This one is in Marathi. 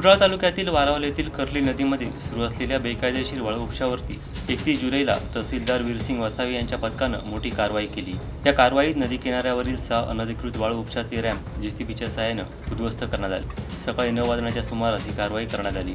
कुडाळ तालुक्यातील वारावल येथील कर्ली नदीमध्ये सुरू असलेल्या बेकायदेशीर वाळू उपशावरती एकतीस जुलैला तहसीलदार वीरसिंग वसावे यांच्या पथकानं मोठी कारवाई केली. या कारवाईत नदी किनाऱ्यावरील सहा अनधिकृत वाळू उपशाचे रॅम्प जेसीबीच्या सहाय्यानं उद्ध्वस्त करण्यात आले. सकाळी नऊ वाजण्याच्या सुमारास ही कारवाई करण्यात आली.